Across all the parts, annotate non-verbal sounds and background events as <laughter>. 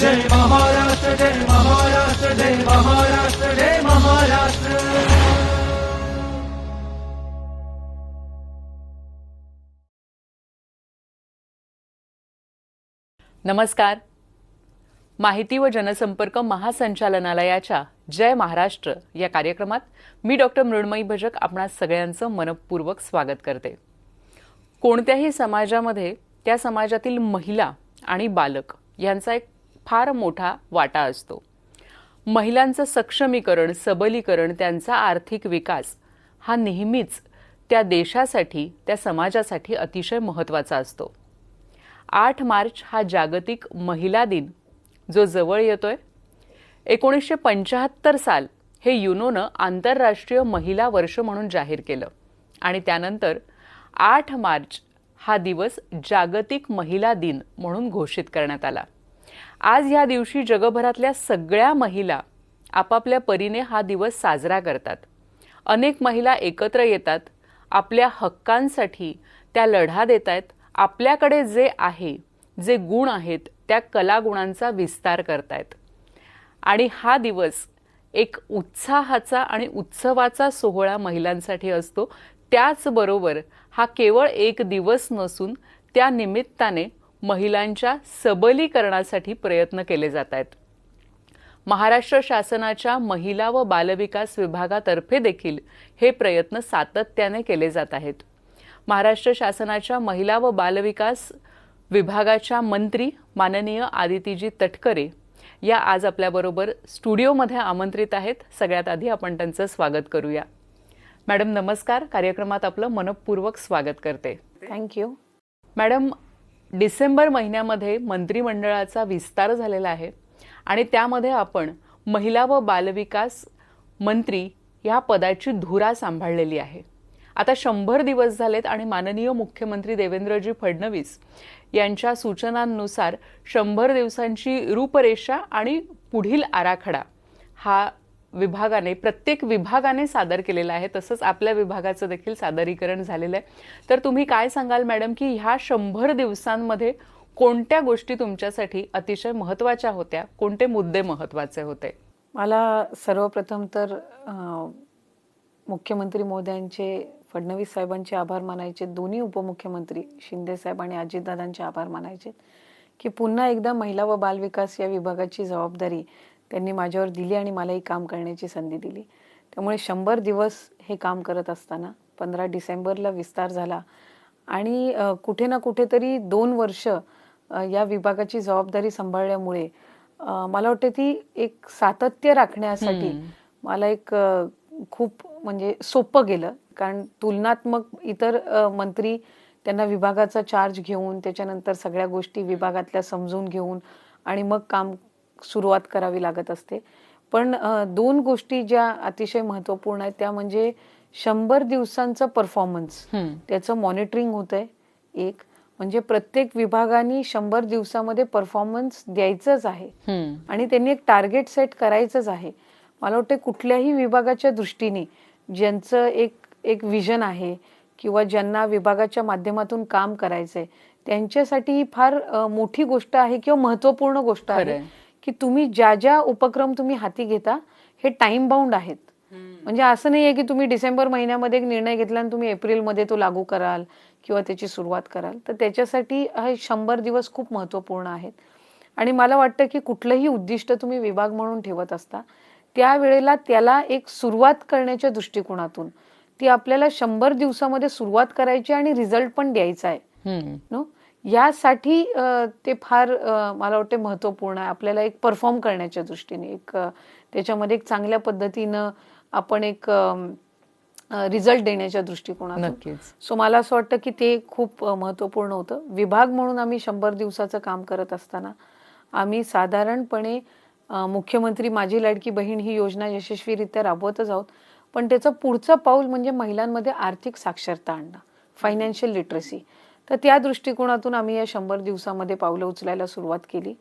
जय महाराष्ट्र जय महाराष्ट्र जय महाराष्ट्र जय महाराष्ट्र. नमस्कार. माहिती व जनसंपर्क महासंचालनालयाच्या जय महाराष्ट्र या कार्यक्रमात मी डॉक्टर मृण्मयी भजक आपणा सगळ्यांचं मनपूर्वक स्वागत करते. कोणत्याही समाजामध्ये त्या समाजातील महिला आणि बालक यांचा एक फार मोठा वाटा असतो. महिलांचं सक्षमीकरण सबलीकरण त्यांचा आर्थिक विकास हा नेहमीच त्या देशासाठी त्या समाजासाठी अतिशय महत्त्वाचा असतो. आठ मार्च हा जागतिक महिला दिन जो जवळ येतोय. एकोणीसशे पंच्याहत्तर साल हे युनोनं आंतरराष्ट्रीय महिला वर्ष म्हणून जाहीर केलं. आणि त्यानंतर आठ मार्च हा दिवस जागतिक महिला दिन म्हणून घोषित करण्यात आला. आज या दिवशी जगभरातल्या सगळ्या महिला आपापल्या परीने हा दिवस साजरा करतात. अनेक महिला एकत्र येतात आपल्या हक्कांसाठी त्या लढा देत आहेत आपल्याकडे जे आहे जे गुण आहेत त्या कलागुणांचा विस्तार करतायत. आणि हा दिवस एक उत्साहाचा आणि उत्सवाचा सोहळा महिलांसाठी असतो. त्याचबरोबर हा केवळ एक दिवस नसून त्या निमित्ताने महिलांच्या सबलीकरणासाठी प्रयत्न केले जात आहेत. महाराष्ट्र शासनाच्या महिला व बालविकास विभागातर्फे देखील हे प्रयत्न सातत्याने केले जात आहेत. महाराष्ट्र शासनाच्या महिला व बालविकास विभागाच्या मंत्री माननीय आदितीजी तटकरे या आज आपल्याबरोबर स्टुडिओमध्ये आमंत्रित आहेत. सगळ्यात आधी आपण त्यांचं स्वागत करूया. मॅडम नमस्कार. कार्यक्रमात आपलं मनपूर्वक स्वागत करते. थँक्यू मॅडम डिसेंबर महिन्यामध्ये मंत्रिमंडळाचा विस्तार झालेला आहे आणि त्यामध्ये आपण महिला व बालविकास मंत्री ह्या पदाची धुरा सांभाळलेली आहे. आता शंभर दिवस झालेत आणि माननीय मुख्यमंत्री देवेंद्रजी फडणवीस यांच्या सूचनांनुसार शंभर दिवसांची रूपरेषा आणि पुढील आराखडा हा विभागाने प्रत्येक विभागाने सादर केलेला आहे. तसंच आपल्या विभागाचं देखील सादरीकरण झालेलं आहे. तर तुम्ही काय सांगाल मॅडम की ह्या शंभर दिवसांमध्ये कोणत्या गोष्टी तुमच्यासाठी अतिशय महत्त्वाच्या होत्या? कोणते मुद्दे महत्त्वाचे होते? मला सर्वप्रथम तर मुख्यमंत्री मोद्यांचे फडणवीस साहेबांचे आभार मानायचे दोन्ही उपमुख्यमंत्री शिंदे साहेब आणि अजितदादांचे आभार मानायचे की पुन्हा एकदा महिला व बालविकास या विभागाची जबाबदारी त्यांनी माझ्यावर दिली आणि मला ही काम करण्याची संधी दिली. त्यामुळे शंभर दिवस हे काम करत असताना पंधरा डिसेंबरला विस्तार झाला आणि कुठे ना कुठेतरी दोन वर्ष या विभागाची जबाबदारी सांभाळल्यामुळे मला वाटतं ती एक सातत्य राखण्यासाठी मला एक खूप म्हणजे सोपं गेलं. कारण तुलनात्मक इतर मंत्री त्यांना विभागाचा चार्ज घेऊन त्याच्यानंतर सगळ्या गोष्टी विभागातल्या समजून घेऊन आणि मग काम सुरुवात करावी लागत असते पण दोन गोष्टी ज्या अतिशय महत्त्वपूर्ण आहेत त्या म्हणजे शंभर दिवसांचं परफॉर्मन्स. त्याचं मॉनिटरिंग होतंय एक म्हणजे प्रत्येक विभागाने शंभर दिवसामध्ये परफॉर्मन्स द्यायचंच आहे. आणि त्यांनी एक टार्गेट सेट करायचंच आहे मला वाटतं कुठल्याही विभागाच्या दृष्टीने ज्यांचं एक एक विजन आहे किंवा ज्यांना विभागाच्या माध्यमातून काम करायचंय त्यांच्यासाठी ही फार मोठी गोष्ट आहे किंवा महत्त्वपूर्ण गोष्ट आहे. की तुम्ही ज्या ज्या उपक्रम तुम्ही हाती घेता हे टाइम बाउंड आहेत. म्हणजे असं नाही आहे की तुम्ही डिसेंबर महिन्यामध्ये एक निर्णय घेतला आणि तुम्ही एप्रिलमध्ये तो लागू कराल किंवा त्याची सुरुवात कराल. तर त्याच्यासाठी हे शंभर दिवस खूप महत्त्वपूर्ण आहेत. आणि मला वाटतं की कुठलंही उद्दिष्ट तुम्ही विभाग म्हणून ठेवत असता त्यावेळेला त्याला एक सुरुवात करण्याच्या दृष्टिकोनातून ती आपल्याला शंभर दिवसामध्ये सुरुवात करायची आणि रिझल्ट पण द्यायचा आहे. नो यासाठी ते फार मला वाटते महत्त्वपूर्ण आहे. आपल्याला एक परफॉर्म करण्याच्या दृष्टीने एक त्याच्यामध्ये एक चांगल्या पद्धतीनं आपण एक रिझल्ट देण्याच्या दृष्टिकोनातून. नक्कीच. सो मला असं वाटतं की ते खूप महत्त्वपूर्ण होतं. विभाग म्हणून आम्ही शंभर दिवसाचं काम करत असताना आम्ही साधारणपणे मुख्यमंत्री माझी लाडकी बहीण ही योजना यशस्वीरित्या राबवतच आहोत. पण त्याचं पुढचं पाऊल म्हणजे महिलांमध्ये आर्थिक साक्षरता आणणं फायनान्शियल लिटरसी तर त्या दृष्टिकोनातून आम्ही या शंभर दिवसामध्ये पावलं उचलायला सुरुवात केली.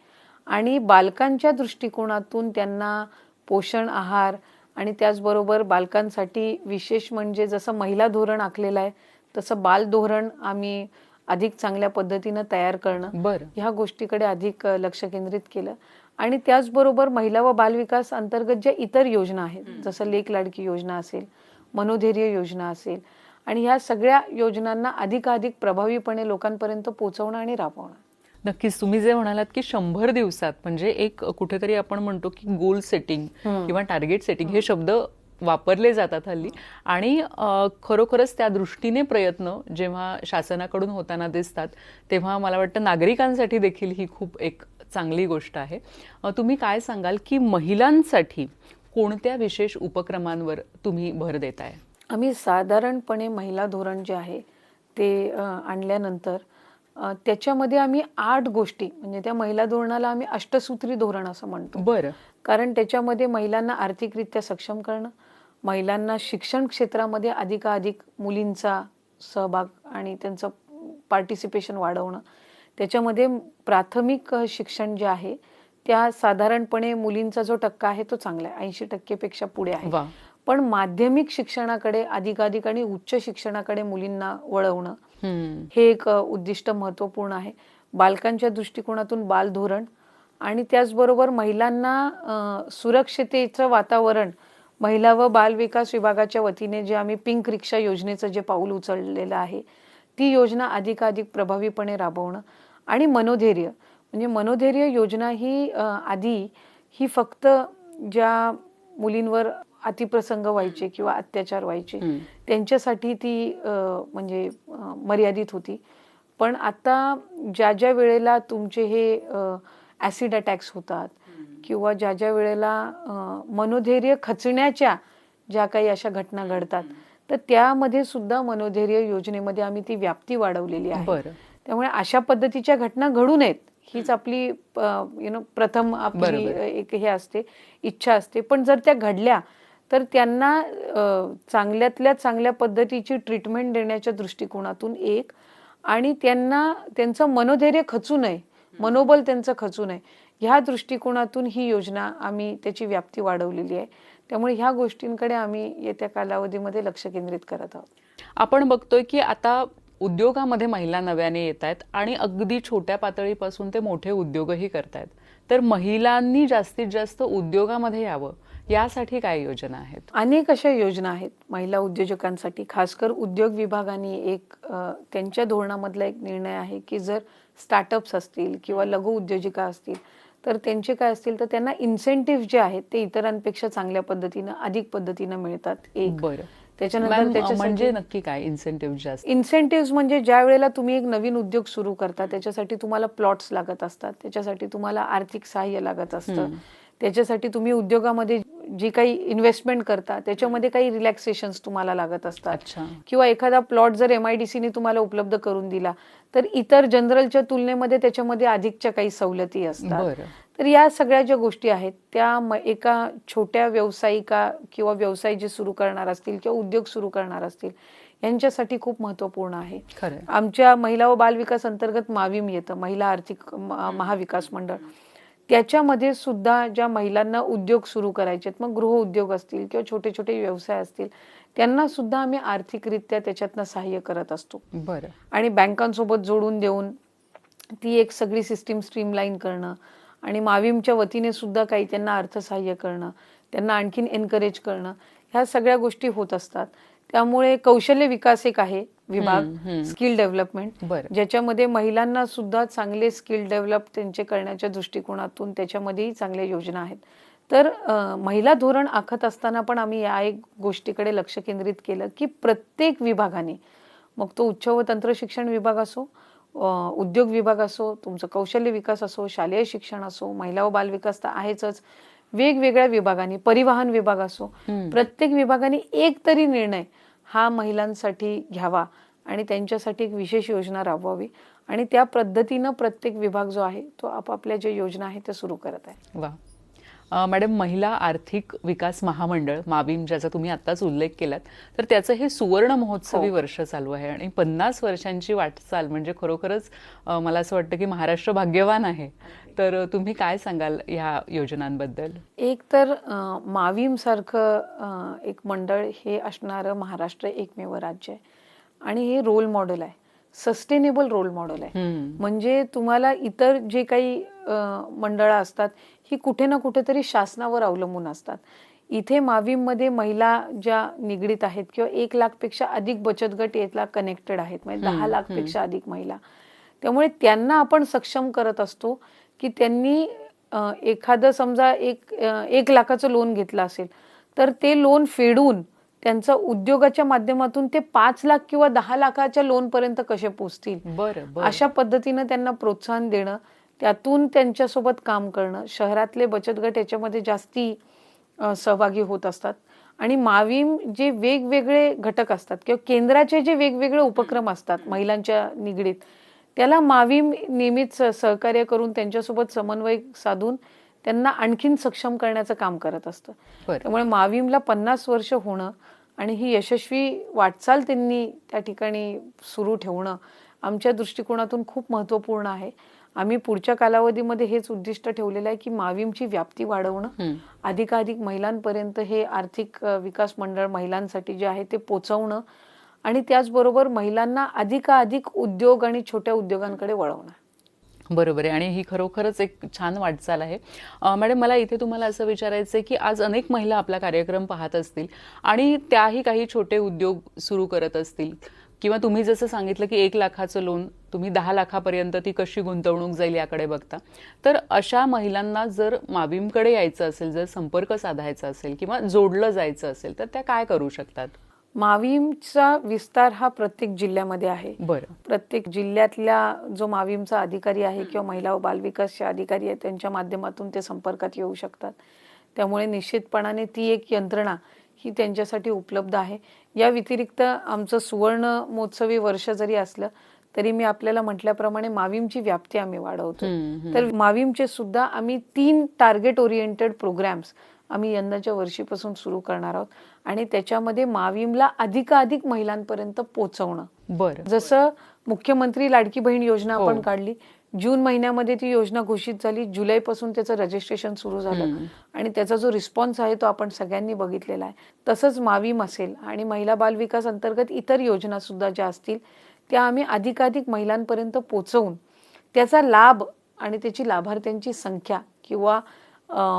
आणि बालकांच्या दृष्टिकोनातून त्यांना पोषण आहार आणि त्याचबरोबर बालकांसाठी विशेष म्हणजे जसं महिला धोरण आखलेलं आहे तसं बाल धोरण आम्ही अधिक चांगल्या पद्धतीनं तयार करणं बरं. ह्या गोष्टीकडे अधिक लक्ष केंद्रित केलं. आणि त्याचबरोबर महिला व बालविकास अंतर्गत ज्या इतर योजना आहेत जसं लेक लाडकी योजना असेल मनोधैर्य योजना असेल आणि ह्या सगळ्या योजनांना अधिकाधिक प्रभावीपणे लोकांपर्यंत पोहोचवणं आणि राबवणं. नक्कीच. तुम्ही जे म्हणालात की शंभर दिवसात म्हणजे एक कुठेतरी आपण म्हणतो की गोल सेटिंग किंवा टार्गेट सेटिंग हे शब्द वापरले जातात हल्ली. आणि खरोखरच त्या दृष्टीने प्रयत्न जेव्हा शासनाकडून होताना दिसतात तेव्हा मला वाटतं नागरिकांसाठी देखील ही खूप एक चांगली गोष्ट आहे. तुम्ही काय सांगाल की महिलांसाठी कोणत्या विशेष उपक्रमांवर तुम्ही भर देताय? आम्ही साधारणपणे महिला धोरण जे आहे ते आणल्यानंतर त्याच्यामध्ये आम्ही आठ गोष्टी म्हणजे त्या महिला धोरणाला आम्ही अष्टसूत्री धोरण असं म्हणतो. बरं. कारण त्याच्यामध्ये महिलांना आर्थिकरित्या सक्षम करणं महिलांना शिक्षण क्षेत्रामध्ये अधिकाधिक मुलींचा सहभाग आणि त्यांचं पार्टिसिपेशन वाढवणं त्याच्यामध्ये प्राथमिक शिक्षण जे आहे त्या साधारणपणे मुलींचा जो टक्का आहे तो चांगला आहे. ऐंशी टक्केपेक्षा पुढे आहे. पण माध्यमिक शिक्षणाकडे अधिकाधिक आणि उच्च शिक्षणाकडे मुलींना वळवणं. हे एक उद्दिष्ट महत्त्वपूर्ण आहे बालकांच्या दृष्टिकोनातून बाल धोरण आणि त्याचबरोबर महिलांना सुरक्षितेचं वातावरण महिला व बाल विकास विभागाच्या वतीने जे आम्ही पिंक रिक्षा योजनेचं जे पाऊल उचललेलं आहे ती योजना अधिकाधिक प्रभावीपणे राबवणं आणि मनोधैर्य म्हणजे मनोधैर्य योजना ही आधी ही फक्त ज्या मुलींवर अतिप्रसंग व्हायचे किंवा अत्याचार व्हायचे. त्यांच्यासाठी ती म्हणजे मर्यादित होती. पण आता ज्या ज्या वेळेला तुमचे हे ॲसिड अटॅक्स होतात किंवा ज्या ज्या वेळेला मनोधैर्य खचण्याच्या ज्या काही अशा घटना घडतात तर त्यामध्ये सुद्धा मनोधैर्य योजनेमध्ये आम्ही ती व्याप्ती वाढवलेली आहे. त्यामुळे अशा पद्धतीच्या घटना घडू नयेत. हीच आपली यु नो प्रथम आपली एक हे असते इच्छा असते. पण जर त्या घडल्या तर त्यांना चांगल्यातल्या चांगल्या पद्धतीची ट्रीटमेंट देण्याच्या दृष्टिकोनातून एक. आणि त्यांना त्यांचं मनोधैर्य खचू नये. मनोबल त्यांचं खचू नये. ह्या दृष्टिकोनातून ही योजना आम्ही त्याची व्याप्ती वाढवलेली आहे. त्यामुळे ह्या गोष्टींकडे आम्ही येत्या कालावधीमध्ये लक्ष केंद्रित करत आहोत. आपण बघतोय की आता उद्योगामध्ये महिला नव्याने येत आहेत आणि अगदी छोट्या पातळीपासून ते मोठे उद्योगही करतायत. तर महिलांनी जास्तीत जास्त उद्योगामध्ये यावं. यासाठी काय योजना आहेत? अनेक अशा योजना आहेत. महिला उद्योजकांसाठी खासकर उद्योग विभागाने एक त्यांच्या धोरणामधला एक निर्णय आहे की जर स्टार्टअप्स असतील किंवा लघु उद्योजिका असतील तर त्यांचे काय असतील तर त्यांना इन्सेंटिव्ह जे आहेत ते इतरांपेक्षा चांगल्या पद्धतीनं अधिक पद्धतीनं मिळतात. एक. बरं. त्याच्यानंतर म्हणजे नक्की काय इन्सेंटिव्ह जास्त? इन्सेंटिव्ह म्हणजे ज्या वेळेला तुम्ही एक नवीन उद्योग सुरू करता त्याच्यासाठी तुम्हाला प्लॉट्स लागत असतात त्याच्यासाठी तुम्हाला आर्थिक सहाय्य लागत असतं. त्याच्यासाठी तुम्ही उद्योगामध्ये जी काही इन्व्हेस्टमेंट करता त्याच्यामध्ये काही रिलॅक्सेशन तुम्हाला लागत असतात. अच्छा. किंवा एखादा प्लॉट जर एमआयडीसीने तुम्हाला उपलब्ध करून दिला तर इतर जनरलच्या तुलनेमध्ये त्याच्यामध्ये अधिकच्या काही सवलती असतात. तर या सगळ्या ज्या गोष्टी आहेत त्या एका छोट्या व्यावसायिका किंवा व्यवसाय जे सुरू करणार असतील किंवा उद्योग सुरू करणार असतील यांच्यासाठी खूप महत्त्वपूर्ण आहे. आमच्या महिला व बालविकास अंतर्गत माविम येतं महिला आर्थिक महाविकास मंडळ. त्याच्यामध्ये सुद्धा ज्या महिलांना उद्योग सुरू करायचे आहेत मग गृह उद्योग असतील किंवा छोटे छोटे व्यवसाय असतील त्यांना सुद्धा आम्ही आर्थिकरित्या त्याच्यातनं सहाय्य करत असतो. बरं. आणि बँकांसोबत जोडून देऊन ती एक सगळी सिस्टीम स्ट्रीमलाईन करणं आणि माविमच्या वतीने सुद्धा काही त्यांना अर्थसहाय्य करणं त्यांना आणखीन एनकरेज करणं ह्या सगळ्या गोष्टी होत असतात. त्यामुळे कौशल्य विकास एक आहे विभाग स्किल डेव्हलपमेंट बरं. ज्याच्यामध्ये महिलांना सुद्धा चांगले स्किल डेव्हलप त्यांचे करण्याच्या दृष्टिकोनातून त्याच्यामध्येही चांगल्या योजना आहेत. तर महिला धोरण आखत असताना पण आम्ही या एक गोष्टीकडे लक्ष केंद्रित केलं की प्रत्येक विभागाने मग तो उच्च व तंत्र शिक्षण विभाग असो उद्योग विभाग असो तुमचं कौशल्य विकास असो शालेय शिक्षण असो महिला व बालविकास तर आहेच वेगवेगळ्या विभागांनी परिवहन विभाग असो प्रत्येक विभागाने एक तरी निर्णय हा महिलांसाठी घ्यावा आणि त्यांच्यासाठी एक विशेष योजना राबवावी. आणि त्या पद्धतीनं प्रत्येक विभाग जो आहे तो आपापल्या ज्या योजना आहेत त्या सुरू करत आहे. वा. मॅडम महिला आर्थिक विकास महामंडळ माविम ज्याचा तुम्ही आत्ताच उल्लेख केलात तर त्याचं हे सुवर्ण महोत्सवी वर्ष चालू आहे आणि पन्नास वर्षांची वाटचाल म्हणजे खरोखरच मला असं वाटतं की महाराष्ट्र भाग्यवान आहे. तर तुम्ही काय सांगाल ह्या योजनांबद्दल? एक तर माविम सारखं एक मंडळ हे असणारं महाराष्ट्र एकमेव राज्य आहे. आणि हे रोल मॉडेल आहे. सस्टेनेबल रोल मॉडेल आहे. म्हणजे तुम्हाला इतर जे काही मंडळं असतात ही कुठे ना कुठेतरी शासनावर अवलंबून असतात. इथे माविममध्ये महिला ज्या निगडीत आहेत किंवा एक लाखपेक्षा अधिक बचत गट यातला कनेक्टेड आहेत म्हणजे दहा लाखपेक्षा अधिक महिला. त्यामुळे त्यांना आपण सक्षम करत असतो की त्यांनी एखादं समजा एक एक लाखाचं लोन घेतलं असेल तर ते लोन फेडून त्यांचं उद्योगाच्या माध्यमातून ते पाच लाख किंवा दहा लाखाच्या लोन पर्यंत कसे बरं. अशा पद्धतीनं त्यांना प्रोत्साहन देणं त्यातून त्यांच्यासोबत काम करणं शहरातले बचत गट याच्यामध्ये जास्ती सहभागी होत असतात. आणि मावीम जे वेगवेगळे घटक असतात किंवा केंद्राचे जे वेगवेगळे उपक्रम असतात महिलांच्या निगडीत त्याला मावीम नेहमीच सहकार्य करून त्यांच्यासोबत समन्वय साधून त्यांना आणखीन सक्षम करण्याचं काम करत असतं. त्यामुळे मावीमला पन्नास वर्ष होणं आणि ही यशस्वी वाटचाल त्यांनी त्या ठिकाणी सुरू ठेवणं आमच्या दृष्टिकोनातून खूप महत्त्वपूर्ण आहे. आम्ही पुढच्या कालावधीमध्ये हेच उद्दिष्ट ठेवलेलं आहे की मावीमची व्याप्ती वाढवणं. अधिकाधिक महिलांपर्यंत हे आर्थिक विकास मंडळ महिलांसाठी जे आहे ते पोचवणं आणि त्याचबरोबर महिलांना अधिकाधिक उद्योग आणि छोट्या उद्योगांकडे वळवणं. बरोबर आहे. आणि ही खरोखरच एक छान वाटचाल आहे. मॅडम मला इथे तुम्हाला असं विचारायचं आहे की आज अनेक महिला आपला कार्यक्रम पाहत असतील आणि त्याही काही छोटे उद्योग सुरू करत असतील. किंवा तुम्ही जसं सांगितलं की एक लाखाचं लोन तुम्ही दहा लाखापर्यंत ती कशी गुंतवणूक जाईल याकडे बघता. तर अशा महिलांना जर माविमकडे यायचं असेल जर संपर्क साधायचा असेल किंवा जोडलं जायचं असेल तर त्या काय करू शकतात? मावीमचा विस्तार हा प्रत्येक जिल्ह्यामध्ये आहे. बरं. प्रत्येक जिल्ह्यातल्या जो मावीमचा अधिकारी आहे किंवा महिला व बालविकासचे अधिकारी आहेत त्यांच्या माध्यमातून ते संपर्कात येऊ शकतात. त्यामुळे निश्चितपणाने ती एक यंत्रणा ही त्यांच्यासाठी उपलब्ध आहे. या व्यतिरिक्त आमचं सुवर्ण महोत्सवी वर्ष जरी असलं तरी मी आपल्याला म्हटल्याप्रमाणे मावीमची व्याप्ती आम्ही वाढवतो तर मावीमचे सुद्धा आम्ही तीन टार्गेट ओरिएंटेड प्रोग्राम्स आम्ही यंदाच्या वर्षीपासून सुरू करणार आहोत. आणि त्याच्यामध्ये मावीमला अधिकाधिक महिलांपर्यंत पोहोचवणं. बरं. जसं मुख्यमंत्री लाडकी बहीण योजना आपण हो. काढली जून महिन्यामध्ये ती योजना घोषित झाली. जुलैपासून त्याचं रजिस्ट्रेशन सुरू झालं. आणि त्याचा जो रिस्पॉन्स आहे तो आपण सगळ्यांनी बघितलेला आहे. तसंच मावीम असेल आणि महिला बाल विकास अंतर्गत इतर योजना सुद्धा ज्या असतील त्या आम्ही अधिकाधिक महिलांपर्यंत पोचवून त्याचा लाभ आणि त्याची लाभार्थ्यांची संख्या किंवा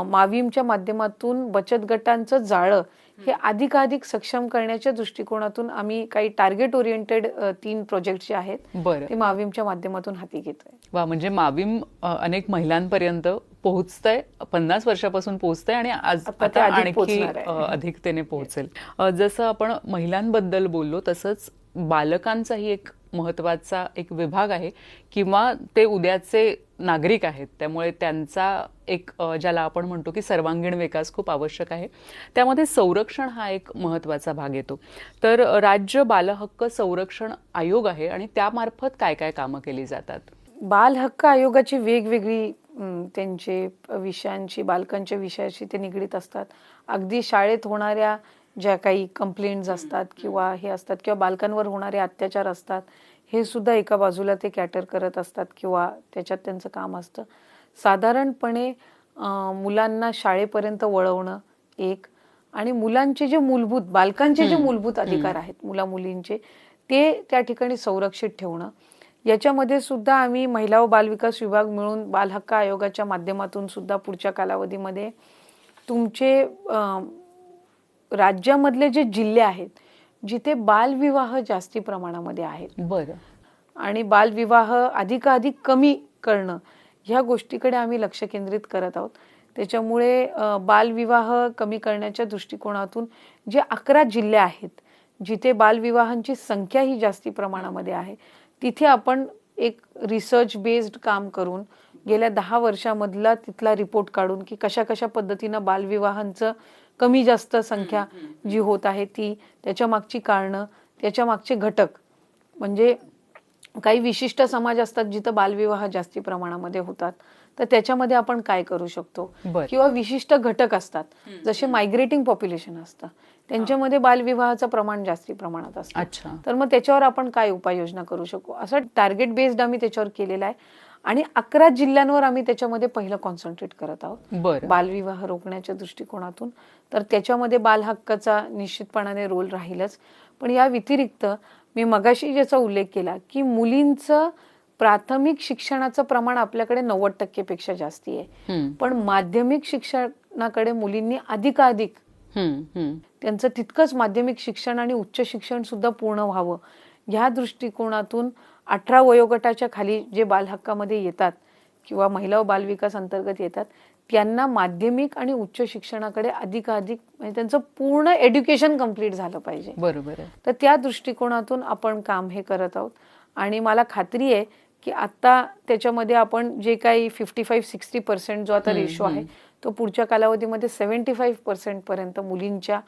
मावीमच्या माध्यमातून बचत गटांचं जाळं हे अधिकाधिक सक्षम करण्याच्या दृष्टिकोनातून आम्ही काही टार्गेट ओरिएंटेड तीन प्रोजेक्ट जे आहेत बरं. ते मावीमच्या माध्यमातून हाती घेतोय. वा म्हणजे माविम अनेक महिलांपर्यंत पोहोचतंय पन्नास वर्षापासून पोहोचतंय आणि आज आता आणखी अधिकतेने पोहोचेल. <laughs> जसं आपण महिलांबद्दल बोललो तसंच बालकांचाही एक महत्त्वाचा एक विभाग आहे किंवा ते उद्याचे नागरिक आहेत. त्यामुळे त्यांचा एक ज्याला आपण म्हणतो की सर्वांगीण विकास खूप आवश्यक आहे. त्यामध्ये संरक्षण हा एक महत्त्वाचा भाग येतो. तर राज्य बालहक्क संरक्षण आयोग आहे आणि त्यामार्फत काय काय कामं केली जातात? बालहक्क आयोगाची वेगवेगळी त्यांचे विषयांची बालकांच्या विषयाशी ते निगडीत असतात. अगदी शाळेत होणाऱ्या ज्या काही कंप्लेंट्स असतात किंवा हे असतात किंवा बालकांवर होणारे अत्याचार असतात हे सुद्धा एका बाजूला ते कॅटर करत असतात किंवा त्याच्यात त्यांचं काम असतं. साधारणपणे मुलांना शाळेपर्यंत वळवणं एक आणि मुलांचे जे मूलभूत बालकांचे जे मूलभूत अधिकार आहेत मुला मुलींचे ते त्या ठिकाणी संरक्षित ठेवणं. याच्यामध्ये सुद्धा आम्ही महिला व बालविकास विभाग मिळून बाल हक्क आयोगाच्या माध्यमातून सुद्धा पुढच्या कालावधीमध्ये तुमचे राज्यामधले जे जिल्हे आहेत जिथे बालविवाह जास्ती प्रमाणामध्ये आहेत. बरं. आणि बालविवाह अधिकाधिक कमी करणं ह्या गोष्टीकडे आम्ही लक्ष केंद्रित करत आहोत. त्याच्यामुळे बालविवाह कमी करण्याच्या दृष्टिकोनातून जे अकरा जिल्हे आहेत जिथे बालविवाहांची संख्या ही जास्ती प्रमाणामध्ये आहे तिथे आपण एक रिसर्च बेस्ड काम करून गेल्या दहा वर्षामधला तिथला रिपोर्ट काढून की कशा कशा पद्धतीनं बालविवाहांचं कमी जास्त संख्या जी होत आहे ती त्याच्या मागची कारणं त्याच्या मागचे घटक. म्हणजे काही विशिष्ट समाज असतात जिथं बालविवाह जास्ती प्रमाणामध्ये होतात. तर त्याच्यामध्ये आपण काय करू शकतो. किंवा विशिष्ट घटक असतात. जसे मायग्रेटिंग पॉप्युलेशन असतं. त्यांच्यामध्ये बालविवाहाचं प्रमाण जास्ती प्रमाणात असतं. तर मग त्याच्यावर आपण काय उपाययोजना करू शकू? असं टार्गेट बेस्ड आम्ही त्याच्यावर केलेला आहे. आणि अकरा जिल्ह्यांवर आम्ही त्याच्यामध्ये पहिलं कॉन्सन्ट्रेट करत आहोत. बालविवाह रोखण्याच्या दृष्टिकोनातून. तर त्याच्यामध्ये बाल हक्काचा निश्चितपणाने रोल राहीलच. पण या व्यतिरिक्त मी मगाशी ज्याचा उल्लेख केला की मुलींचं प्राथमिक शिक्षणाचं प्रमाण आपल्याकडे नव्वद टक्केपेक्षा जास्ती आहे. पण माध्यमिक शिक्षणाकडे मुलींनी अधिकाधिक. त्यांचं तितकंच माध्यमिक शिक्षण आणि उच्च शिक्षण सुद्धा पूर्ण व्हावं. ह्या दृष्टिकोनातून अठरा वयोगटाच्या खाली जे बालहक्कामध्ये येतात किंवा महिला व बालविकास अंतर्गत येतात त्यांना माध्यमिक आणि उच्च शिक्षणाकडे अधिकाधिक म्हणजे त्यांचं पूर्ण एज्युकेशन कंप्लीट झालं पाहिजे. बरोबर तर त्या दृष्टिकोनातून आपण काम हे करत आहोत. आणि मला खात्री आहे की आता त्याच्यामध्ये आपण जे काही फिफ्टी फाईव्ह सिक्स्टी पर्सेंट जो आता रेशो आहे तो पुढच्या कालावधीमध्ये सेव्हन्टी फाईव्ह पर्सेंट पर्यंत मुलींच्या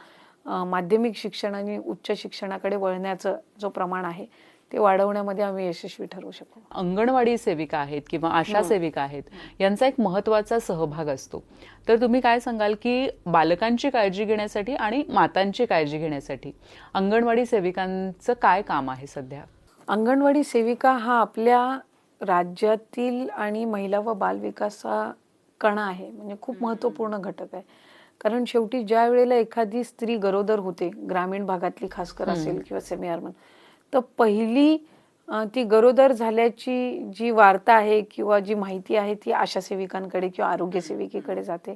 माध्यमिक शिक्षण आणि उच्च शिक्षणाकडे वळण्याचं जो प्रमाण आहे ते वाढवण्यामध्ये आम्ही यशस्वी ठरवू शकू. अंगणवाडी सेविका आहेत किंवा आशा सेविका आहेत यांचा एक महत्त्वाचा सहभाग असतो. तर तुम्ही काय सांगाल की बालकांची काळजी घेण्यासाठी आणि मातांची काळजी घेण्यासाठी अंगणवाडी सेविकांचं काय काम आहे सध्या? अंगणवाडी सेविका हा आपल्या राज्यातील आणि महिला व बालविकासा कणा आहे. म्हणजे खूप महत्त्वपूर्ण घटक आहे. कारण शेवटी ज्या वेळेला एखादी स्त्री गरोदर होते ग्रामीण भागातली खासकर असेल किंवा सेमी अर्बन तर पहिली ती गरोदर झाल्याची जी वार्ता आहे किंवा जी माहिती आहे ती आशा सेविकांकडे किंवा आरोग्य सेविकेकडे जाते.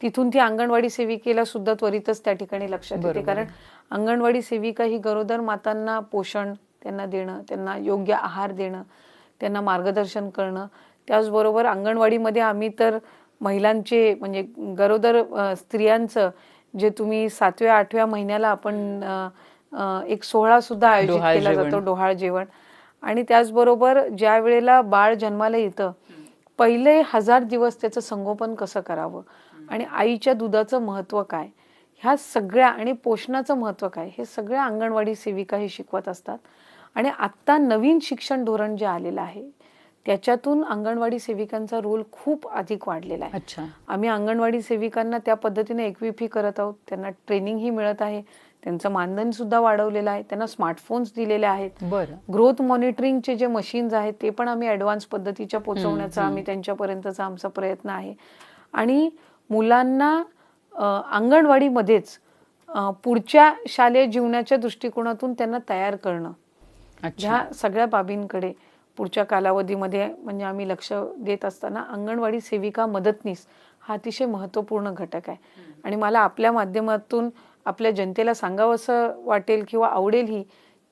तिथून ती अंगणवाडी सेविकेला सुद्धा त्वरितच त्या ठिकाणी लक्षात येते. कारण अंगणवाडी सेविका ही गरोदर मातांना पोषण त्यांना देणं त्यांना योग्य आहार देणं त्यांना मार्गदर्शन करणं. त्याचबरोबर अंगणवाडीमध्ये आम्ही तर महिलांचे म्हणजे गरोदर स्त्रियांचं जे तुम्ही सातव्या आठव्या महिन्याला आपण एक सोहळा सुद्धा आयोजित केला. जातो डोहाळ जेवण. आणि त्याचबरोबर ज्या वेळेला बाळ जन्माला येतं पहिले हजार दिवस त्याचं संगोपन कसं करावं? आणि आईच्या दुधाचं महत्त्व काय? ह्या सगळ्या आणि पोषणाचं महत्त्व काय? हे सगळ्या अंगणवाडी सेविका हे शिकवत असतात. आणि आत्ता नवीन शिक्षण धोरण जे आलेलं आहे त्याच्यातून अंगणवाडी सेविकांचा रोल खूप अधिक वाढलेला आहे. आम्ही अंगणवाडी सेविकांना त्या पद्धतीने एकविफी करत आहोत त्यांना ट्रेनिंगही मिळत आहे. त्यांचं मानधन सुद्धा वाढवलेलं आहे त्यांना स्मार्टफोन्स दिलेले आहेत. बरं. ग्रोथ मॉनिटरिंगचे जे मशीन्स आहेत ते पण आम्ही ॲडव्हान्स पद्धतीच्या पोहोचवण्याचा आम्ही त्यांच्यापर्यंतचा आमचा प्रयत्न आहे. आणि मुलांना अंगणवाडीमध्येच पुढच्या शालेय जीवनाच्या दृष्टिकोनातून त्यांना तयार करणं. ह्या सगळ्या बाबींकडे पुढच्या कालावधीमध्ये म्हणजे आम्ही लक्ष देत असताना अंगणवाडी सेविका मदतनीस हा अतिशय महत्त्वपूर्ण घटक आहे. आणि मला आपल्या माध्यमातून आपल्या जनतेला सांगावं असं वाटेल किंवा आवडेलही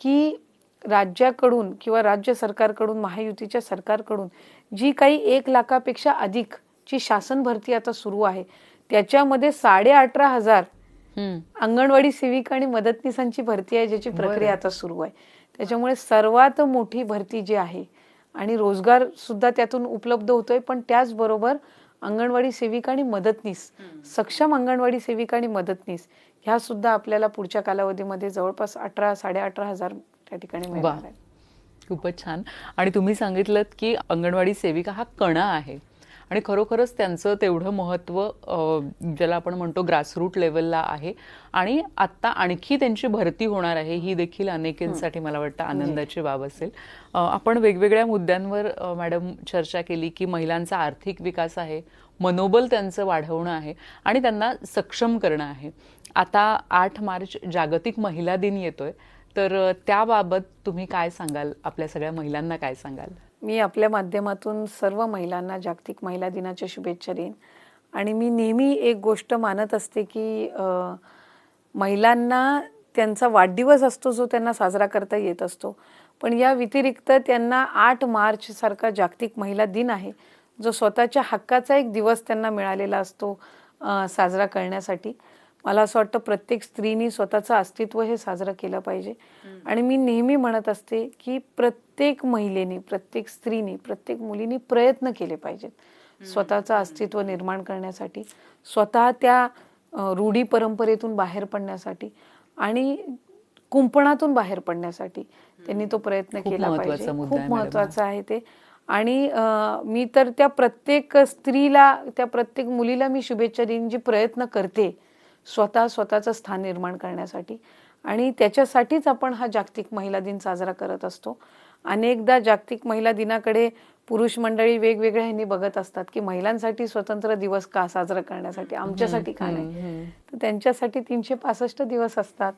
की राज्याकडून किंवा राज्य सरकारकडून महायुतीच्या सरकारकडून जी काही एक लाखापेक्षा अधिक ची शासन भरती आता सुरू आहे त्याच्यामध्ये साडे अठरा हजार. अंगणवाडी सेविका आणि मदतनीसांची भरती आहे ज्याची प्रक्रिया आता सुरू आहे त्याच्यामुळे सर्वात मोठी भरती जी आहे आणि रोजगार सुद्धा त्यातून उपलब्ध होतोय पण त्याचबरोबर अंगणवाडी सेविका आणि मदतनीस सक्षम अंगणवाडी सेविका आणि मदतनीस ह्या सुद्धा आपल्याला पुढच्या कालावधीमध्ये जवळपास अठरा साडे अठरा हजार त्या ठिकाणी मिळणार वा. खूपच छान. आणि तुम्ही सांगितलं की अंगणवाडी सेविका हा कणा आहे. आणि खरोखरच त्यांचं तेवढं महत्त्व ज्याला आपण म्हणतो ग्रासरूट लेवलला आहे. आणि आत्ता आणखी त्यांची भरती होणार आहे ही देखील अनेकांसाठी मला वाटतं आनंदाची बाब असेल. आपण वेगवेगळ्या मुद्द्यांवर मॅडम चर्चा केली की महिलांचा आर्थिक विकास आहे मनोबल त्यांचं वाढवणं आहे आणि त्यांना सक्षम करणं आहे. आता आठ मार्च जागतिक महिला दिन येतोय. तर त्याबाबत तुम्ही काय सांगाल? आपल्या सगळ्या महिलांना काय सांगाल? मी आपल्या माध्यमातून सर्व महिलांना जागतिक महिला दिनाच्या शुभेच्छा देईन. आणि मी नेहमी एक गोष्ट मानत असते की महिलांना त्यांचा वाढदिवस असतो जो त्यांना साजरा करता येत असतो. पण या व्यतिरिक्त त्यांना आठ मार्च सारखा जागतिक महिला दिन आहे जो स्वतःच्या हक्काचा एक दिवस त्यांना मिळालेला असतो साजरा करण्यासाठी. मला असं वाटतं प्रत्येक स्त्रीनी स्वतःचं अस्तित्व हे साजरं केलं पाहिजे. आणि मी नेहमी म्हणत असते की प्रत्येक महिलेने प्रत्येक स्त्रीने प्रत्येक मुलीने प्रयत्न केले पाहिजेत. स्वतःचं अस्तित्व निर्माण करण्यासाठी स्वतः त्या रूढी परंपरेतून बाहेर पडण्यासाठी आणि कुंपणातून बाहेर पडण्यासाठी त्यांनी तो प्रयत्न केला पाहिजे. खूप. महत्वाचं आहे ते. आणि मी तर त्या प्रत्येक स्त्रीला त्या प्रत्येक मुलीला मी शुभेच्छा देईन जी प्रयत्न करते. स्वतः स्वतःचं स्थान निर्माण करण्यासाठी. आणि त्याच्यासाठीच आपण हा जागतिक महिला दिन साजरा करत असतो. अनेकदा जागतिक महिला दिनाकडे पुरुष मंडळी वेगवेगळ्या ह्यांनी बघत असतात की महिलांसाठी स्वतंत्र दिवस का साजरा करण्यासाठी? आमच्यासाठी का नाही? तर त्यांच्यासाठी तीनशे पासष्ट दिवस असतात.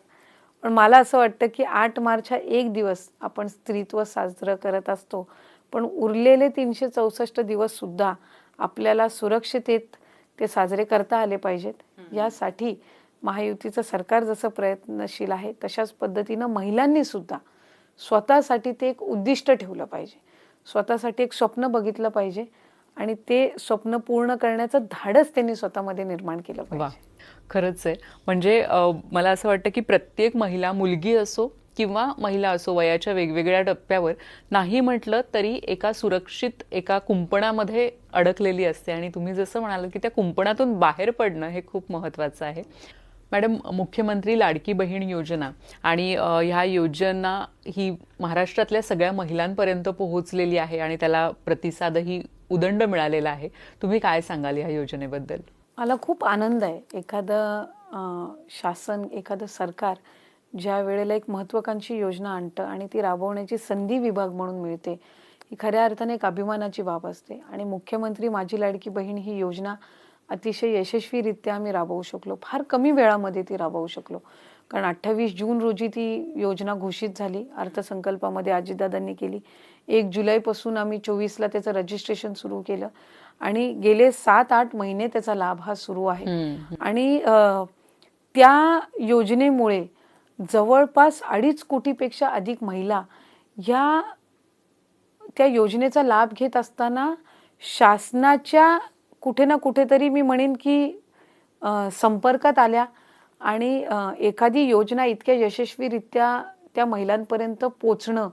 पण मला असं वाटतं की आठ मार्च हा एक दिवस आपण स्त्रीत्व साजरं करत असतो. पण उरलेले तीनशे चौसष्ट दिवस सुद्धा आपल्याला सुरक्षितेत ते साजरे करता आले पाहिजेत. यासाठी महायुतीचं सरकार जसं प्रयत्नशील आहे तशाच पद्धतीनं महिलांनी सुद्धा स्वतःसाठी ते एक उद्दिष्ट ठेवलं पाहिजे. स्वतःसाठी एक स्वप्न बघितलं पाहिजे आणि ते स्वप्न पूर्ण करण्याचं धाडस त्यांनी स्वतःमध्ये निर्माण केलं पाहिजे. खरंच आहे. म्हणजे मला असं वाटतं की प्रत्येक महिला मुलगी असो किंवा महिला असो वयाच्या वेगवेगळ्या टप्प्यावर नाही म्हटलं तरी एका सुरक्षित एका कुंपणामध्ये अडकलेली असते. आणि तुम्ही जसं म्हणाल की त्या कुंपणातून बाहेर पडणं हे खूप महत्त्वाचं आहे. मॅडम मुख्यमंत्री लाडकी बहीण योजना आणि ह्या योजना ही महाराष्ट्रातल्या सगळ्या महिलांपर्यंत पोहोचलेली आहे आणि त्याला प्रतिसादही उदंड मिळालेला आहे. तुम्ही काय सांगाल या योजनेबद्दल? मला खूप आनंद आहे. एखादं शासन एखादं सरकार ज्या वेळेला एक महत्वाकांक्षी योजना आणतं आणि ती राबवण्याची संधी विभाग म्हणून मिळते ही खऱ्या अर्थाने एक अभिमानाची बाब असते. आणि मुख्यमंत्री माझी लाडकी बहीण ही योजना अतिशय यशस्वीरित्या आम्ही राबवू शकलो. फार कमी वेळामध्ये ती राबवू शकलो. कारण अठ्ठावीस जून रोजी ती योजना घोषित झाली अर्थसंकल्पामध्ये अजितदादांनी केली. एक जुलैपासून आम्ही चोवीसला त्याचं रजिस्ट्रेशन सुरू केलं. आणि गेले सात आठ महिने त्याचा लाभ हा सुरू आहे. आणि त्या योजनेमुळे जवळपास अडीच कोटीपेक्षा अधिक महिला या त्या योजनेचा लाभ घेत असताना शासनाच्या कुठे ना कुठेतरी मी म्हणेन की संपर्कात आल्या आणि एखादी योजना इतक्या यशस्वीरित्या त्या महिलांपर्यंत पोचणं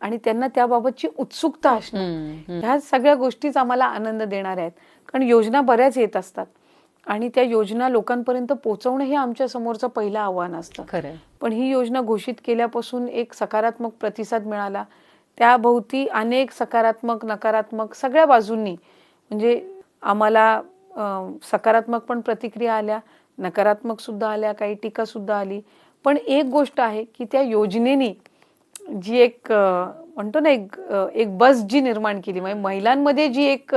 आणि त्यांना त्याबाबतची उत्सुकता असणं ह्या सगळ्या गोष्टीच आम्हाला आनंद देणार आहेत. कारण योजना बऱ्याच येत असतात. आणि त्या योजना लोकांपर्यंत पोहोचवणं हे आमच्या समोरचं पहिलं आव्हान असतं. खरंय पण ही योजना घोषित केल्यापासून एक सकारात्मक प्रतिसाद मिळाला. त्याभोवती अनेक सकारात्मक नकारात्मक सगळ्या बाजूंनी म्हणजे आम्हाला सकारात्मक पण प्रतिक्रिया आल्या नकारात्मक सुद्धा आल्या काही टीका सुद्धा आली. पण एक गोष्ट आहे की त्या योजनेने जी एक म्हणतो ना एक एक बस जी निर्माण केली म्हणजे महिलांमध्ये जी एक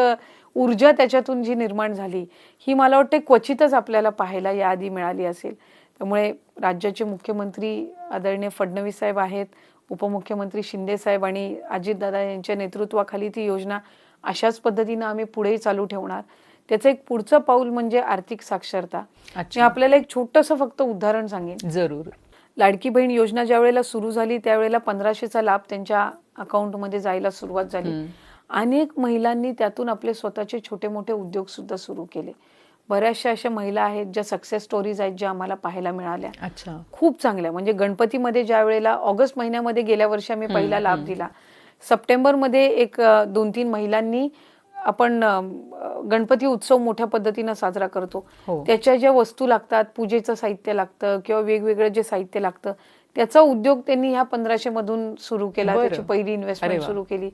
ऊर्जा त्याच्यातून जी निर्माण झाली ही मला वाटते क्वचितच आपल्याला पाहायला याआधी मिळाली असेल. त्यामुळे राज्याचे मुख्यमंत्री आदरणीय फडणवीस साहेब आहेत उपमुख्यमंत्री शिंदे साहेब आणि अजितदादा यांच्या नेतृत्वाखाली ती योजना अशाच पद्धतीनं आम्ही पुढेही चालू ठेवणार. त्याचं एक पुढचं पाऊल म्हणजे आर्थिक साक्षरता. मी आपल्याला एक छोटंसं फक्त उदाहरण सांगेन. जरूर. लाडकी बहीण योजना ज्या वेळेला सुरू झाली त्यावेळेला पंधराशेचा लाभ त्यांच्या अकाउंटमध्ये जायला सुरुवात झाली. अनेक महिलांनी त्यातून आपले स्वतःचे छोटे मोठे उद्योग सुद्धा सुरू केले. बऱ्याचशा अशा महिला आहेत ज्या सक्सेस स्टोरीज आहेत ज्या आम्हाला पाहायला मिळाल्या. अच्छा. खूप चांगल्या. म्हणजे गणपतीमध्ये ज्या वेळेला ऑगस्ट महिन्यामध्ये गेल्या वर्षी आम्ही पहिला लाभ दिला. सप्टेंबरमध्ये एक दोन तीन महिलांनी आपण गणपती उत्सव मोठ्या पद्धतीनं साजरा करतो. हो. त्याच्या ज्या वस्तू लागतात पूजेचं साहित्य लागतं किंवा वेगवेगळं जे साहित्य लागतं त्याचा उद्योग त्यांनी ह्या पंधराशे मधून सुरू केला. त्याची पहिली इन्व्हेस्टमेंट. सुरू केली.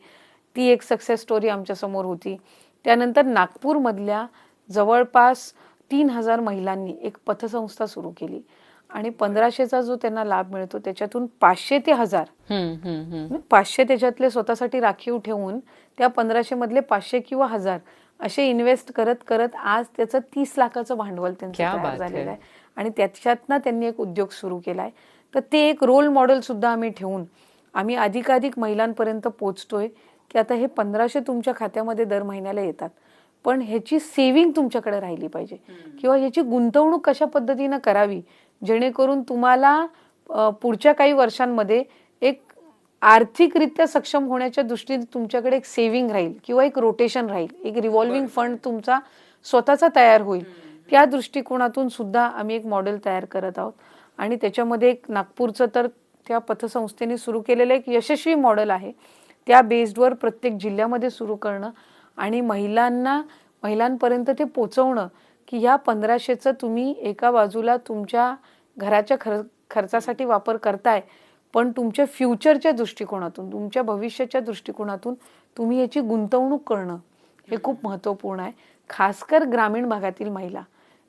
ती एक सक्सेस स्टोरी आमच्यासमोर होती. त्यानंतर नागपूरमधल्या जवळपास तीन हजार महिलांनी एक पतसंस्था सुरू केली. आणि पंधराशेचा जो त्यांना लाभ मिळतो त्याच्यातून पाचशे ते हजार. हम्म, हम्म, हम्म. पाचशे त्याच्यातले स्वतःसाठी राखीव ठेवून त्या पंधराशे मधले पाचशे किंवा हजार असे इन्व्हेस्ट करत करत आज त्याचं तीस लाखाचं भांडवल त्यांचं झालेलं. आहे. आणि त्याच्यातनं त्यांनी एक उद्योग सुरू केलाय. तर ते एक रोल मॉडेल सुद्धा आम्ही ठेवून आम्ही अधिकाधिक महिलांपर्यंत पोहोचतोय की आता हे पंधराशे तुमच्या खात्यामध्ये दर महिन्याला येतात. पण ह्याची सेव्हिंग तुमच्याकडे राहिली पाहिजे. किंवा ह्याची गुंतवणूक कशा पद्धतीनं करावी? जेणेकरून तुम्हाला पुढच्या काही वर्षांमध्ये एक आर्थिकरित्या सक्षम होण्याच्या दृष्टीने तुमच्याकडे एक सेव्हिंग राहील किंवा एक रोटेशन राहील. एक रिव्हॉल्विंग फंड तुमचा स्वतःचा तयार होईल. त्या दृष्टिकोनातून सुद्धा आम्ही एक मॉडेल तयार करत आहोत. आणि त्याच्यामध्ये एक नागपूरचं तर त्या पतसंस्थेने सुरू केलेलं एक यशस्वी मॉडेल आहे. त्या बेस्डवर प्रत्येक जिल्ह्यामध्ये सुरू करणं आणि महिलांना महिलांपर्यंत ते पोचवणं की ह्या पंधराशेचं तुम्ही एका बाजूला तुमच्या घराच्या खर खर्चासाठी वापर करताय पण तुमच्या फ्युचरच्या दृष्टिकोनातून तुमच्या भविष्याच्या दृष्टिकोनातून तुम्ही याची गुंतवणूक करणं हे खूप महत्त्वपूर्ण आहे. खासकर ग्रामीण भागातील महिला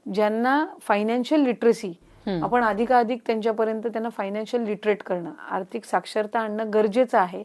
ज्यांना फायनान्शियल लिटरसी आपण अधिकाधिक त्यांच्यापर्यंत त्यांना फायनान्शियल लिटरेट करणं आर्थिक साक्षरता आणणं गरजेचं आहे.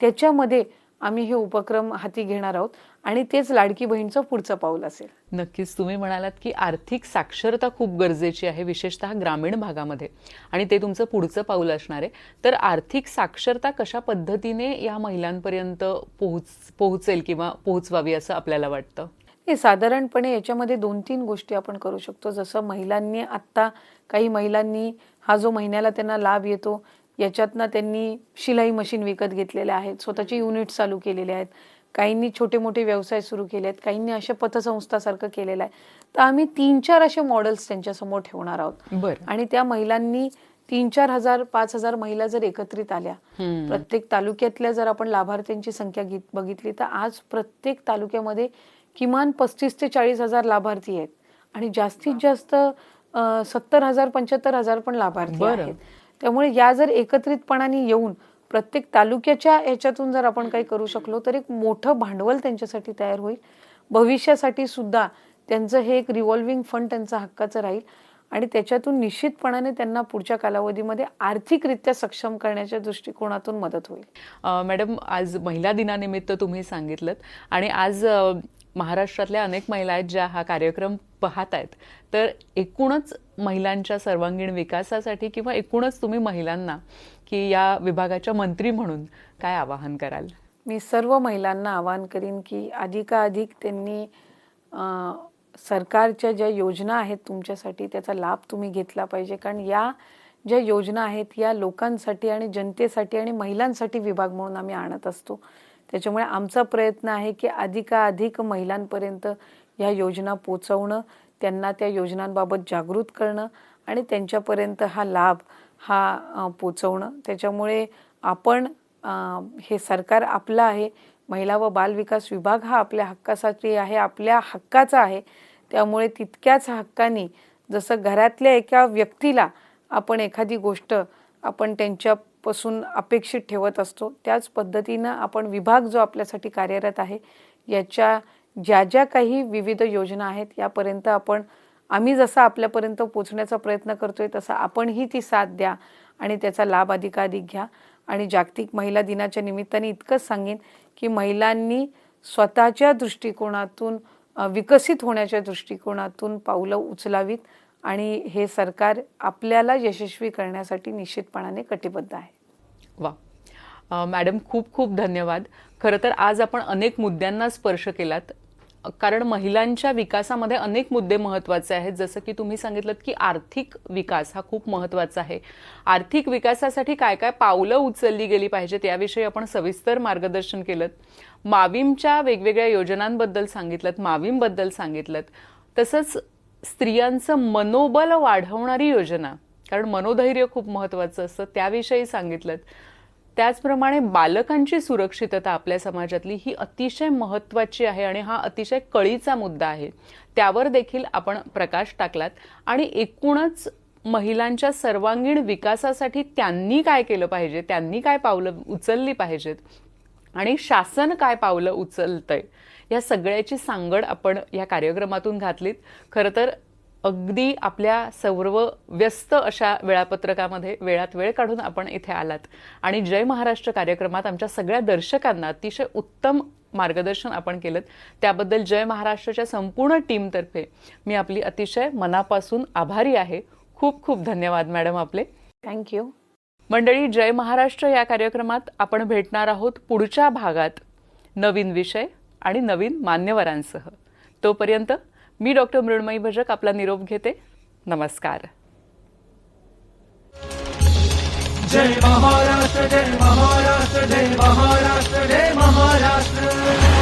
त्याच्यामध्ये आम्ही हे उपक्रम हाती घेणार आहोत आणि तेच लाडकी बहीणचं पुढचं पाऊल असेल. नक्कीच तुम्ही म्हणालात की आर्थिक साक्षरता खूप गरजेची आहे विशेषतः ग्रामीण भागामध्ये. आणि ते तुमचं पुढचं पाऊल असणार आहे. तर आर्थिक साक्षरता कशा पद्धतीने या महिलांपर्यंत पोहोच पोहोचेल किंवा पोहोचवावी असं आपल्याला वाटतं? हे साधारणपणे याच्यामध्ये दोन तीन गोष्टी आपण करू शकतो. जसं महिलांनी आत्ता काही महिलांनी हा जो महिन्याला त्यांना लाभ येतो याच्यातनं त्यांनी शिलाई मशीन विकत घेतलेल्या आहेत स्वतःचे युनिट चालू केलेले आहेत काहींनी छोटे मोठे व्यवसाय सुरू केले आहेत काहींनी अशा पतसंस्थासारखं केलेलं आहे. तर आम्ही तीन चार असे मॉडेल्स त्यांच्यासमोर ठेवणार आहोत. बरं. आणि त्या महिलांनी तीन चार हजार पाच हजार महिला जर एकत्रित आल्या. प्रत्येक तालुक्यातल्या जर आपण लाभार्थ्यांची संख्या घेत- बघितली तर आज प्रत्येक तालुक्यामध्ये किमान पस्तीस ते चाळीस हजार लाभार्थी आहेत. आणि जास्तीत जास्त सत्तर हजार पंच्याहत्तर हजार पण लाभार्थी. आहेत. त्यामुळे या जर एकत्रितपणाने येऊन प्रत्येक तालुक्याच्या ह्याच्यातून जर आपण काही करू शकलो तर एक मोठं भांडवल त्यांच्यासाठी तयार होईल. भविष्यासाठी सुद्धा त्यांचं हे एक रिव्हॉल्विंग फंड त्यांचा हक्काचं राहील. आणि त्याच्यातून निश्चितपणाने त्यांना पुढच्या कालावधीमध्ये आर्थिकरित्या सक्षम करण्याच्या दृष्टिकोनातून मदत होईल. मॅडम आज महिला दिनानिमित्त तुम्ही सांगितलं आणि आज महाराष्ट्रातल्या अनेक महिला आहेत ज्या हा कार्यक्रम पाहत आहेत. तर एकूणच महिलांच्या सर्वांगीण विकासासाठी किंवा एकूणच तुम्ही महिलांना की या विभागाच्या मंत्री म्हणून काय आवाहन कराल? मी सर्व महिलांना आवाहन करीन की अधिकाधिक त्यांनी सरकारच्या ज्या योजना आहेत तुमच्यासाठी त्याचा लाभ तुम्ही घेतला पाहिजे. कारण या ज्या योजना आहेत या लोकांसाठी आणि जनतेसाठी आणि महिलांसाठी विभाग म्हणून आम्ही आणत असतो. त्याच्यामुळे आमचा प्रयत्न आहे की अधिकाधिक महिलांपर्यंत ह्या योजना पोचवणं त्यांना त्या योजनांबाबत जागृत करणं आणि त्यांच्यापर्यंत हा लाभ हा पोचवणं. त्याच्यामुळे आपण हे सरकार आपलं आहे. महिला व बालविकास विभाग हा आपल्या हक्कासाठी आहे आपल्या हक्काचा आहे. त्यामुळे तितक्याच हक्काने जसं घरातल्या एका व्यक्तीला आपण एखादी गोष्ट आपण त्यांच्यापासून अपेक्षित ठेवत असतो त्याच पद्धतीनं आपण विभाग जो आपल्यासाठी कार्यरत आहे याच्या ज्या ज्या काही विविध योजना आहेत यापर्यंत आपण आम्ही जसं आपल्यापर्यंत पोचण्याचा प्रयत्न करतोय तसा आपणही ती साथ द्या आणि त्याचा लाभ अधिकाधिक घ्या. आणि जागतिक महिला दिनाच्या निमित्ताने इतकंच सांगेन की महिलांनी स्वतःच्या दृष्टिकोनातून विकसित होण्याच्या दृष्टिकोनातून पावलं उचलावीत आणि हे सरकार आपल्याला यशस्वी करण्यासाठी निश्चितपणाने कटिबद्ध आहे. वा. मॅडम खूप खूप धन्यवाद. खरं तर आज आपण अनेक मुद्द्यांना स्पर्श केलात. कारण महिलांच्या विकासामध्ये अनेक मुद्दे महत्त्वाचे आहेत. जसं की तुम्ही सांगितलं की आर्थिक विकास हा खूप महत्त्वाचा आहे. आर्थिक विकासासाठी काय काय पावलं उचलली गेली पाहिजेत याविषयी आपण सविस्तर मार्गदर्शन केलं माविमच्या वेगवेगळ्या योजनांबद्दल सांगितलं माविमबद्दल सांगितलं तसंच स्त्रियांचं मनोबल वाढवणारी योजना कारण मनोधैर्य खूप महत्त्वाचं असतं त्याविषयी सांगितलं त्याचप्रमाणे बालकांची सुरक्षितता आपल्या समाजातली ही अतिशय महत्त्वाची आहे आणि हा अतिशय कळीचा मुद्दा आहे. त्यावर देखील आपण प्रकाश टाकलात. आणि एकूणच महिलांच्या सर्वांगीण विकासासाठी त्यांनी काय केलं पाहिजे त्यांनी काय पावलं उचलली पाहिजेत आणि शासन काय पावलं उचलतंय या सगळ्याची सांगड आपण या कार्यक्रमातून घातलीत. खरं तर अगदी आपल्या सर्व व्यस्त अशा वेळापत्रकामध्ये वेळात वेळ काढून आपण इथे आलात. आणि जय महाराष्ट्र कार्यक्रमात आमच्या सगळ्या दर्शकांना अतिशय उत्तम मार्गदर्शन आपण केलं त्याबद्दल जय महाराष्ट्राच्या संपूर्ण टीमतर्फे मी आपली अतिशय मनापासून आभारी आहे. खूप खूप धन्यवाद मॅडम आपले. थँक्यू मंडळी जय महाराष्ट्र या कार्यक्रमात आपण भेटणार आहोत पुढच्या भागात नवीन विषय आणि नवीन मान्यवरांसह. तोपर्यंत मी डॉक्टर मृण्मयी भजक आपला निरोप घेते. नमस्कार. जय महाराष्ट्र जय महाराष्ट्र जय महाराष्ट्र जय महाराष्ट्र.